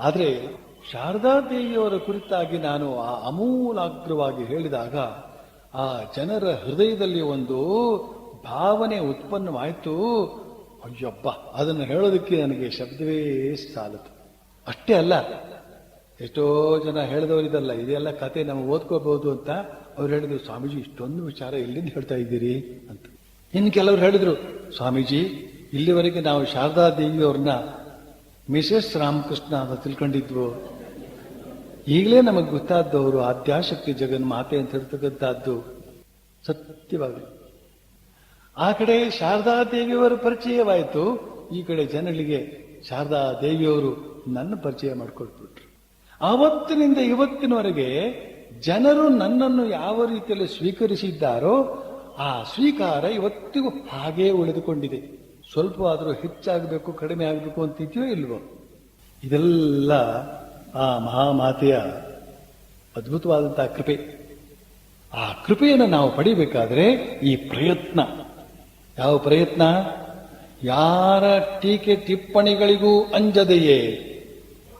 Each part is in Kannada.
ಆದರೆ ಶಾರದಾದೇವಿಯವರ ಕುರಿತಾಗಿ ನಾನು ಆ ಅಮೂಲಾಗ್ರವಾಗಿ ಹೇಳಿದಾಗ ಆ ಜನರ ಹೃದಯದಲ್ಲಿ ಒಂದು ಭಾವನೆ ಉತ್ಪನ್ನವಾಯಿತು. ಅಯ್ಯಪ್ಪ, ಅದನ್ನು ಹೇಳೋದಕ್ಕೆ ನನಗೆ ಶಬ್ದವೇ ಸಾಲದು. ಅಷ್ಟೇ ಅಲ್ಲ, ಎಷ್ಟೋ ಜನ ಹೇಳಿದವರಿದಲ್ಲ ಇದೆಲ್ಲ ಕತೆ ನಾವು ಓದ್ಕೋಬಹುದು ಅಂತ ಅವ್ರು ಹೇಳಿದ್ರು, ಸ್ವಾಮೀಜಿ, ಇಷ್ಟೊಂದು ವಿಚಾರ ಎಲ್ಲಿಂದ ಹೇಳ್ತಾ ಇದ್ದೀರಿ ಅಂತ. ಇನ್ನು ಕೆಲವರು ಹೇಳಿದ್ರು, ಸ್ವಾಮೀಜಿ, ಇಲ್ಲಿವರೆಗೆ ನಾವು ಶಾರದಾ ದೇವಿಯವ್ರನ್ನ ಮಿಸೆಸ್ ರಾಮಕೃಷ್ಣ ಅಂತ ತಿಳ್ಕೊಂಡಿದ್ವು. ಈಗಲೇ ನಮಗೆ ಗೊತ್ತಾದವರು ಆದ್ಯಾಶಕ್ತಿ ಜಗನ್ ಮಾತೆ ಅಂತ ಹೇಳ್ತಕ್ಕಂಥದ್ದು ಸತ್ಯವಾಗಿ ಆ ಕಡೆ ಶಾರದಾ ದೇವಿಯವರ ಪರಿಚಯವಾಯಿತು, ಈ ಕಡೆ ಜನಗಳಿಗೆ ಶಾರದಾ ದೇವಿಯವರು ನನ್ನ ಪರಿಚಯ ಮಾಡಿಕೊಟ್ಬಿಟ್ರು. ಆವತ್ತಿನಿಂದ ಇವತ್ತಿನವರೆಗೆ ಜನರು ನನ್ನನ್ನು ಯಾವ ರೀತಿಯಲ್ಲಿ ಸ್ವೀಕರಿಸಿದ್ದಾರೋ ಆ ಸ್ವೀಕಾರ ಇವತ್ತಿಗೂ ಹಾಗೇ ಉಳಿದುಕೊಂಡಿದೆ. ಸ್ವಲ್ಪ ಆದರೂ ಹೆಚ್ಚಾಗಬೇಕು, ಕಡಿಮೆ ಆಗಬೇಕು ಅಂತಿದೆಯೋ ಇಲ್ವೋ? ಇದೆಲ್ಲ ಆ ಮಹಾಮಾತೆಯ ಅದ್ಭುತವಾದಂತಹ ಕೃಪೆ. ಆ ಕೃಪೆಯನ್ನು ನಾವು ಪಡಿಬೇಕಾದ್ರೆ ಈ ಪ್ರಯತ್ನ. ಯಾವ ಪ್ರಯತ್ನ? ಯಾರ ಟೀಕೆ ಟಿಪ್ಪಣಿಗಳಿಗೂ ಅಂಜದೆಯೇ?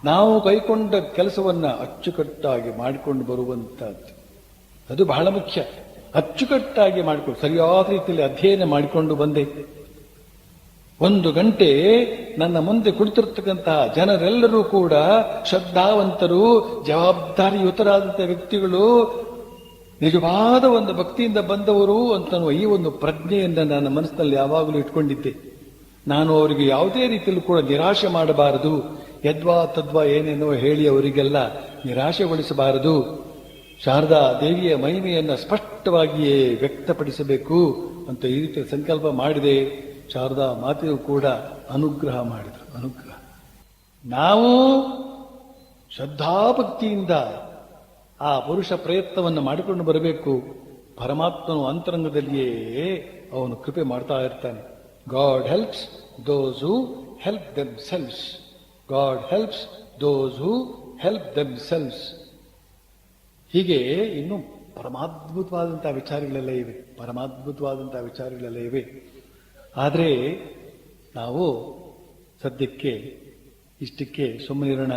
ನಾವು ಕೈಕೊಂಡ ಕೆಲಸವನ್ನ ಅಚ್ಚುಕಟ್ಟಾಗಿ ಮಾಡಿಕೊಂಡು ಬರುವಂತಹದ್ದು. ಅದು ಬಹಳ ಮುಖ್ಯ. ಅಚ್ಚುಕಟ್ಟಾಗಿ ಮಾಡಿಕೊಂಡು, ಸರಿಯಾದ ರೀತಿಯಲ್ಲಿ ಅಧ್ಯಯನ ಮಾಡಿಕೊಂಡು ಬಂದೆ. ಒಂದು ಗಂಟೆ ನನ್ನ ಮುಂದೆ ಕುಳಿತಿರ್ತಕ್ಕಂತಹ ಜನರೆಲ್ಲರೂ ಕೂಡ ಶ್ರದ್ಧಾವಂತರು ಜವಾಬ್ದಾರಿಯುತರಾದಂಥ ವ್ಯಕ್ತಿಗಳು, ನಿಜವಾದ ಒಂದು ಭಕ್ತಿಯಿಂದ ಬಂದವರು ಅಂತ ಈ ಒಂದು ಪ್ರಜ್ಞೆಯಿಂದ ನನ್ನ ಮನಸ್ಸಿನಲ್ಲಿ ಯಾವಾಗಲೂ ಇಟ್ಕೊಂಡಿದ್ದೆ. ನಾನು ಅವರಿಗೆ ಯಾವುದೇ ರೀತಿಯಲ್ಲೂ ಕೂಡ ನಿರಾಶೆ ಮಾಡಬಾರದು. ಯದ್ವಾ ತದ್ವಾ ಏನೇನೋ ಹೇಳಿ ಅವರಿಗೆಲ್ಲ ನಿರಾಶೆಗೊಳಿಸಬಾರದು. ಶಾರದಾ ದೇವಿಯ ಮಹಿಮೆಯನ್ನು ಸ್ಪಷ್ಟವಾಗಿಯೇ ವ್ಯಕ್ತಪಡಿಸಬೇಕು ಅಂತ ಈ ರೀತಿಯ ಸಂಕಲ್ಪ ಮಾಡಿದೆ. ಶಾರದಾ ಮಾತೆಯು ಕೂಡ ಅನುಗ್ರಹ ಮಾಡಿದರು. ಅನುಗ್ರಹ. ನಾವು ಶ್ರದ್ಧಾಭಕ್ತಿಯಿಂದ ಆ ಪುರುಷ ಪ್ರಯತ್ನವನ್ನು ಮಾಡಿಕೊಂಡು ಬರಬೇಕು. ಪರಮಾತ್ಮನು ಅಂತರಂಗದಲ್ಲಿಯೇ ಅವನು ಕೃಪೆ ಮಾಡ್ತಾ ಇರ್ತಾನೆ. God helps those who help themselves God helps those who help themselves ಹೀಗೆ ಇನ್ನು ಪರಮಾದ್ಭುತವಾದಂತಹ ವಿಚಾರಗಳೆಲ್ಲ ಇವೆ. ಪರಮಾದ್ಭುತವಾದಂತಹ ವಿಚಾರಗಳೆಲ್ಲ ಇವೆ. ಆದರೆ ನಾವು ಸದ್ಯಕ್ಕೆ ಇಷ್ಟಕ್ಕೆ ಸುಮ್ಮನಿರೋಣ.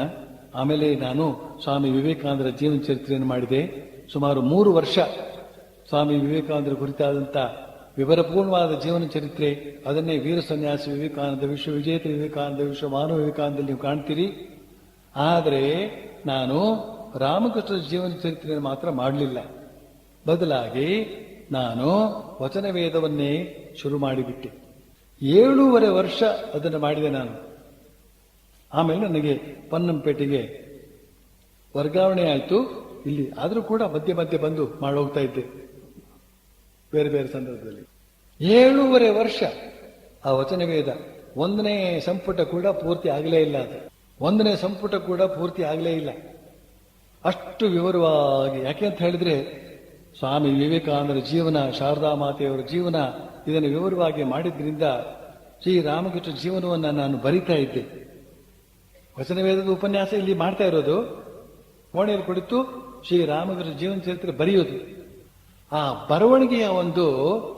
ಆಮೇಲೆ ನಾನು ಸ್ವಾಮಿ ವಿವೇಕಾನಂದರ ಜೀವನ ಚರಿತ್ರೆಯನ್ನು ಮಾಡಿದೆ. ಸುಮಾರು ಮೂರು ವರ್ಷ ಸ್ವಾಮಿ ವಿವೇಕಾನಂದರ ಕುರಿತಾದಂಥ ವಿವರಪೂರ್ಣವಾದ ಜೀವನ ಚರಿತ್ರೆ, ಅದನ್ನೇ ವೀರ ಸನ್ಯಾಸಿ ವಿವೇಕಾನಂದ, ವಿಶ್ವ ವಿಜೇತ ವಿವೇಕಾನಂದ, ವಿಶ್ವ ಮಾನವ ವಿವೇಕಾನಂದಲ್ಲಿ ನೀವು ಕಾಣ್ತೀರಿ. ಆದರೆ ನಾನು ರಾಮಕೃಷ್ಣ ಜೀವನ ಚರಿತ್ರೆಯನ್ನು ಮಾತ್ರ ಮಾಡಲಿಲ್ಲ. ಬದಲಾಗಿ ನಾನು ವಚನ ವೇದವನ್ನೇ ಶುರು ಮಾಡಿಬಿಟ್ಟೆ. ಏಳೂವರೆ ವರ್ಷ ಅದನ್ನು ಮಾಡಿದೆ ನಾನು. ಆಮೇಲೆ ನನಗೆ ಪನ್ನಂಪೇಟೆಗೆ ವರ್ಗಾವಣೆ ಆಯಿತು. ಇಲ್ಲಿ ಆದರೂ ಕೂಡ ಮಧ್ಯೆ ಮಧ್ಯೆ ಬಂದು ಮಾಡೋಗ್ತಾ ಇದ್ದೆ. ಬೇರೆ ಬೇರೆ ಸಂದರ್ಭದಲ್ಲಿ. ಏಳೂವರೆ ವರ್ಷ. ಆ ವಚನ ವೇದ ಒಂದನೇ ಸಂಪುಟ ಕೂಡ ಪೂರ್ತಿ ಆಗಲೇ ಇಲ್ಲ ಅದು. ಒಂದನೇ ಸಂಪುಟ ಕೂಡ ಪೂರ್ತಿ ಆಗಲೇ ಇಲ್ಲ. ಅಷ್ಟು ವಿವರವಾಗಿ ಯಾಕೆ ಅಂತ ಹೇಳಿದ್ರೆ ಸ್ವಾಮಿ ವಿವೇಕಾನಂದರ ಜೀವನ, ಶಾರದಾ ಮಾತೆಯವರ ಜೀವನ ಇದನ್ನು ವಿವರವಾಗಿ ಮಾಡಿದ್ರಿಂದ ಶ್ರೀ ರಾಮಕೃಷ್ಣ ಜೀವನವನ್ನು ನಾನು ಬರಿತಾ ಇದ್ದೆ. ವಚನ ವೇದದ ಉಪನ್ಯಾಸ ಇಲ್ಲಿ ಮಾಡ್ತಾ ಇರೋದು. ಕೋಣೆಯಲ್ಲಿ ಕುಳಿತು ಶ್ರೀ ರಾಮಕೃಷ್ಣ ಜೀವನ ಚರಿತ್ರೆ ಬರೆಯೋದು. ಆ ಬರವಣಿಗೆಯ ಒಂದು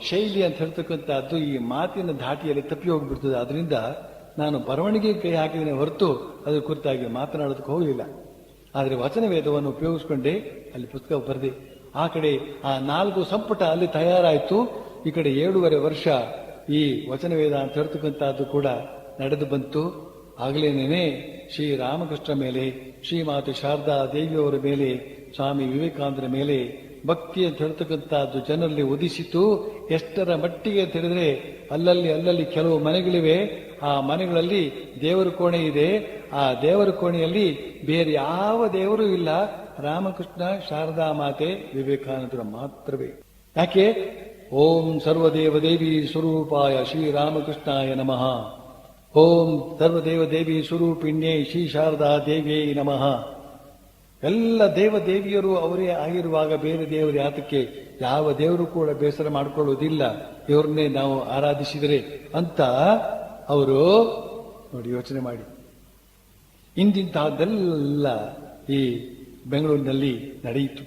ಶೈಲಿ ಅಂತ ಹೇಳ್ತಕ್ಕಂಥದ್ದು ಈ ಮಾತಿನ ಧಾಟಿಯಲ್ಲಿ ತಪ್ಪಿ ಹೋಗಿಬಿಡ್ತದೆ. ಅದರಿಂದ ನಾನು ಬರವಣಿಗೆ ಕೈ ಹಾಕಿದ್ದೇನೆ ಹೊರತು ಅದರ ಕುರಿತಾಗಿ ಮಾತನಾಡೋದಕ್ಕೆ ಹೋಗಲಿಲ್ಲ. ಆದರೆ ವಚನ ವೇದವನ್ನು ಉಪಯೋಗಿಸ್ಕೊಂಡೆ, ಅಲ್ಲಿ ಪುಸ್ತಕ ಬರೆದೆ. ಆ ಕಡೆ ಆ ನಾಲ್ಕು ಸಂಪುಟ ಅಲ್ಲಿ ತಯಾರಾಯಿತು. ಈ ಕಡೆ ಏಳೂವರೆ ವರ್ಷ ಈ ವಚನ ವೇದ ಅಂತ ಹೇಳ್ತಕ್ಕಂಥದ್ದು ಕೂಡ ನಡೆದು ಬಂತು. ಆಗಲೇನೇನೆ ಶ್ರೀ ರಾಮಕೃಷ್ಣ ಮೇಲೆ ಶ್ರೀಮಾತೆ ಶಾರದಾ ದೇವಿಯವರ ಮೇಲೆ, ಸ್ವಾಮಿ ವಿವೇಕಾನಂದರ ಮೇಲೆ ಭಕ್ತಿ ಅಂತ ಹೇಳ್ತಕ್ಕಂಥದ್ದು ಜನರಲ್ಲಿ ಉದಿಸಿತು. ಎಷ್ಟರ ಮಟ್ಟಿಗೆ ಅಂತ ಹೇಳಿದ್ರೆ ಅಲ್ಲಲ್ಲಿ ಅಲ್ಲಲ್ಲಿ ಕೆಲವು ಮನೆಗಳಿವೆ. ಆ ಮನೆಗಳಲ್ಲಿ ದೇವರ ಕೋಣೆ ಇದೆ. ಆ ದೇವರ ಕೋಣೆಯಲ್ಲಿ ಬೇರೆ ಯಾವ ದೇವರು ಇಲ್ಲ. ರಾಮಕೃಷ್ಣ ಶಾರದಾ ಮಾತೆ ವಿವೇಕಾನಂದರ ಮಾತ್ರವೇ. ಯಾಕೆ? ಓಂ ಸರ್ವದೇವ ದೇವಿ ಸ್ವರೂಪಾಯ ಶ್ರೀರಾಮಕೃಷ್ಣಾಯ ನಮಃ. ಓಂ ಸರ್ವದೇವ ದೇವಿ ಸ್ವರೂಪಿಣ್ಯೇ ಶ್ರೀ ಶಾರದಾ ದೇವಿಯೇ ನಮಃ. ಎಲ್ಲ ದೇವ ದೇವಿಯರು ಅವರೇ ಆಗಿರುವಾಗ ಬೇರೆ ದೇವರು ಯಾತಕ್ಕೆ ಯಾವ ದೇವರು ಕೂಡ ಬೇಸರ ಮಾಡಿಕೊಳ್ಳುವುದಿಲ್ಲ. ಇವ್ರನ್ನೇ ನಾವು ಆರಾಧಿಸಿದರೆ ಅಂತ ಅವರು ನೋಡಿ ಯೋಚನೆ ಮಾಡಿ. ಇಂತಿಂತಹದ್ದೆಲ್ಲ ಈ ಬೆಂಗಳೂರಿನಲ್ಲಿ ನಡೆಯಿತು.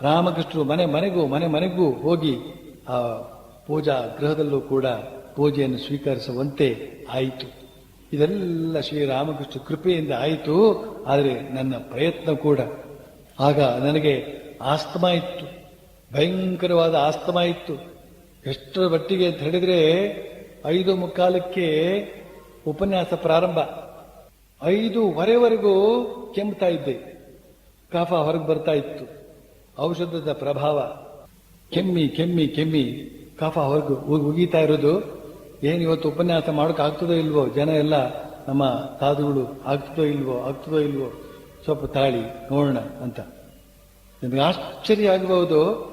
ರಾಮಕೃಷ್ಣರು ಮನೆ ಮನೆಗೂ ಮನೆ ಮನೆಗೂ ಹೋಗಿ ಆ ಪೂಜಾ ಗೃಹದಲ್ಲೂ ಕೂಡ ಪೂಜೆಯನ್ನು ಸ್ವೀಕರಿಸುವಂತೆ ಆಯಿತು. ಇದೆಲ್ಲ ಶ್ರೀರಾಮಕೃಷ್ಣ ಕೃಪೆಯಿಂದ ಆಯಿತು, ಆದರೆ ನನ್ನ ಪ್ರಯತ್ನ ಕೂಡ. ಆಗ ನನಗೆ ಆಸ್ತಮಾ ಇತ್ತು, ಭಯಂಕರವಾದ ಆಸ್ತಮಾ ಇತ್ತು. ಎಷ್ಟರ ಮಟ್ಟಿಗೆ ಅಂತ ಹೇಳಿದ್ರೆ ಐದು ಮುಕ್ಕಾಲಕ್ಕೆ ಉಪನ್ಯಾಸ ಪ್ರಾರಂಭ. ಐದೂವರೆವರೆಗೂ ಕೆಮ್ತಾ ಇದ್ದೆ. ಕಾಫ ಹೊರಗೆ ಬರ್ತಾ ಇತ್ತು. ಔಷಧದ ಪ್ರಭಾವ. ಕೆಮ್ಮಿ ಕೆಮ್ಮಿ ಕೆಮ್ಮಿ. ಕಾಫ ಹೊರಗೆ ಉಗೀತಾ ಇರೋದು. ಏನು ಇವತ್ತು ಉಪನ್ಯಾಸ ಮಾಡೋಕೆ ಆಗ್ತದೋ ಇಲ್ವೋ? ಜನ ಎಲ್ಲ ನಮ್ಮ ಸಾಧುಗಳು, ಆಗ್ತದೋ ಇಲ್ವೋ ಆಗ್ತದೋ ಇಲ್ವೋ? ಸ್ವಲ್ಪ ತಾಳಿ ನೋಡೋಣ ಅಂತ. ನಿಮಗೆ ಆಶ್ಚರ್ಯ ಆಗಬಹುದು.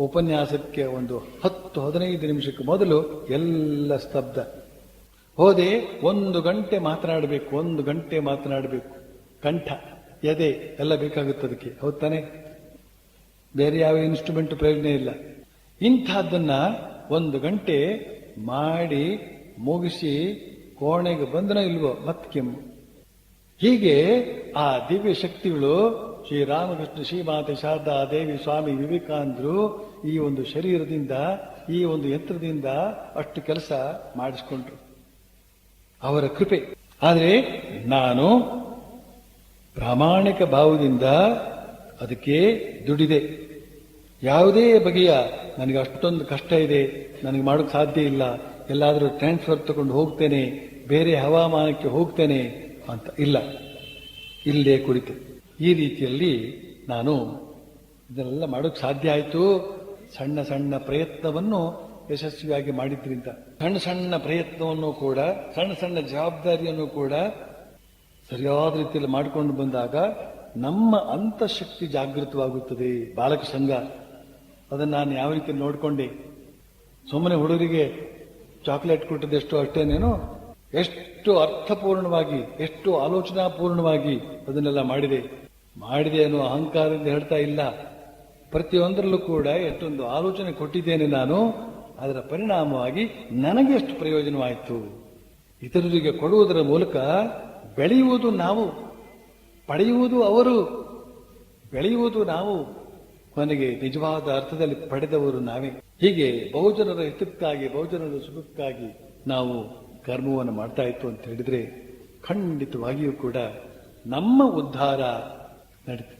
ಉಪನ್ಯಾಸಕ್ಕೆ ಒಂದು ಹತ್ತು ಹದಿನೈದು ನಿಮಿಷಕ್ಕೆ ಮೊದಲು ಎಲ್ಲ ಸ್ತಬ್ಧ. ಹೋದೆ ಒಂದು ಗಂಟೆ ಮಾತನಾಡಬೇಕು, ಒಂದು ಗಂಟೆ ಮಾತನಾಡಬೇಕು. ಕಂಠ, ಎದೆ ಎಲ್ಲ ಬೇಕಾಗುತ್ತೆ ಅದಕ್ಕೆ. ಹೌದು ತಾನೆ? ಬೇರೆ ಯಾವ ಇನ್ಸ್ಟ್ರೂಮೆಂಟ್ ಪ್ರಯೋಜನ ಇಲ್ಲ. ಇಂಥದ್ದನ್ನ ಒಂದು ಗಂಟೆ ಮಾಡಿ ಮುಗಿಸಿ ಕೋಣೆಗೆ ಬಂದನೋ ಇಲ್ವೋ ಮತ್ ಕೆಮ್ಮು. ಹೀಗೆ ಆ ದಿವ್ಯ ಶಕ್ತಿಗಳು ಶ್ರೀರಾಮಕೃಷ್ಣ ಶ್ರೀಮಾತೆ ಶಾರದಾ ದೇವಿ ಸ್ವಾಮಿ ವಿವೇಕಾನಂದರು ಈ ಒಂದು ಶರೀರದಿಂದ, ಈ ಒಂದು ಯಂತ್ರದಿಂದ ಅಷ್ಟು ಕೆಲಸ ಮಾಡಿಸ್ಕೊಂಡ್ರು. ಅವರ ಕೃಪೆ. ಆದರೆ ನಾನು ಪ್ರಾಮಾಣಿಕ ಭಾವದಿಂದ ಅದಕ್ಕೆ ದುಡಿದೆ. ಯಾವುದೇ ಬಗೆಯ ನನಗೆ ಅಷ್ಟೊಂದು ಕಷ್ಟ ಇದೆ, ನನಗೆ ಮಾಡೋಕೆ ಸಾಧ್ಯ ಇಲ್ಲ, ಎಲ್ಲಾದರೂ ಟ್ರಾನ್ಸ್ಫರ್ ತಗೊಂಡು ಹೋಗ್ತೇನೆ, ಬೇರೆ ಹವಾಮಾನಕ್ಕೆ ಹೋಗ್ತೇನೆ ಅಂತ ಇಲ್ಲ. ಇಲ್ಲೇ ಕುಳಿತು. ಈ ರೀತಿಯಲ್ಲಿ ನಾನು ಇದನ್ನೆಲ್ಲ ಮಾಡೋಕೆ ಸಾಧ್ಯ ಆಯಿತು. ಸಣ್ಣ ಸಣ್ಣ ಪ್ರಯತ್ನವನ್ನು ಯಶಸ್ವಿಯಾಗಿ ಮಾಡಿದ್ರಿಂದ. ಸಣ್ಣ ಸಣ್ಣ ಪ್ರಯತ್ನವನ್ನು ಕೂಡ, ಸಣ್ಣ ಸಣ್ಣ ಜವಾಬ್ದಾರಿಯನ್ನು ಕೂಡ ಸರಿಯಾದ ರೀತಿಯಲ್ಲಿ ಮಾಡಿಕೊಂಡು ಬಂದಾಗ ನಮ್ಮ ಅಂತಃಶಕ್ತಿ ಜಾಗೃತವಾಗುತ್ತದೆ. ಬಾಲಕ ಸಂಘ, ಅದನ್ನು ನಾನು ಯಾವ ರೀತಿ ನೋಡಿಕೊಂಡೆ? ಸುಮ್ಮನೆ ಹುಡುಗರಿಗೆ ಚಾಕ್ಲೇಟ್ ಕೊಟ್ಟದೆಷ್ಟು ಅಷ್ಟೇನೇನೋ? ಎಷ್ಟು ಅರ್ಥಪೂರ್ಣವಾಗಿ, ಎಷ್ಟು ಆಲೋಚನಾಪೂರ್ಣವಾಗಿ ಅದನ್ನೆಲ್ಲ ಮಾಡಿದೆ. ಮಾಡಿದೆ ಅನ್ನೋ ಅಹಂಕಾರದಿಂದ ಹೇಳ್ತಾ ಇಲ್ಲ. ಪ್ರತಿಯೊಂದರಲ್ಲೂ ಕೂಡ ಎಷ್ಟೊಂದು ಆಲೋಚನೆ ಕೊಟ್ಟಿದ್ದೇನೆ ನಾನು, ಅದರ ಪರಿಣಾಮವಾಗಿ ನನಗೆ ಎಷ್ಟು ಪ್ರಯೋಜನವಾಯಿತು? ಇತರರಿಗೆ ಕೊಡುವುದರ ಮೂಲಕ ಬೆಳೆಯುವುದು ನಾವು, ಪಡೆಯುವುದು ಅವರು, ಬೆಳೆಯುವುದು ನಾವು. ಕೊನೆಗೆ ನಿಜವಾದ ಅರ್ಥದಲ್ಲಿ ಪಡೆದವರು ನಾವೇ. ಹೀಗೆ ಬಹುಜನರ ಹಿತಕ್ಕಾಗಿ, ಬಹುಜನರ ಸುಖಕ್ಕಾಗಿ ನಾವು ಕರ್ಮವನ್ನು ಮಾಡ್ತಾ ಇತ್ತು ಅಂತ ಹೇಳಿದ್ರೆ ಖಂಡಿತವಾಗಿಯೂ ಕೂಡ ನಮ್ಮ ಉದ್ಧಾರ that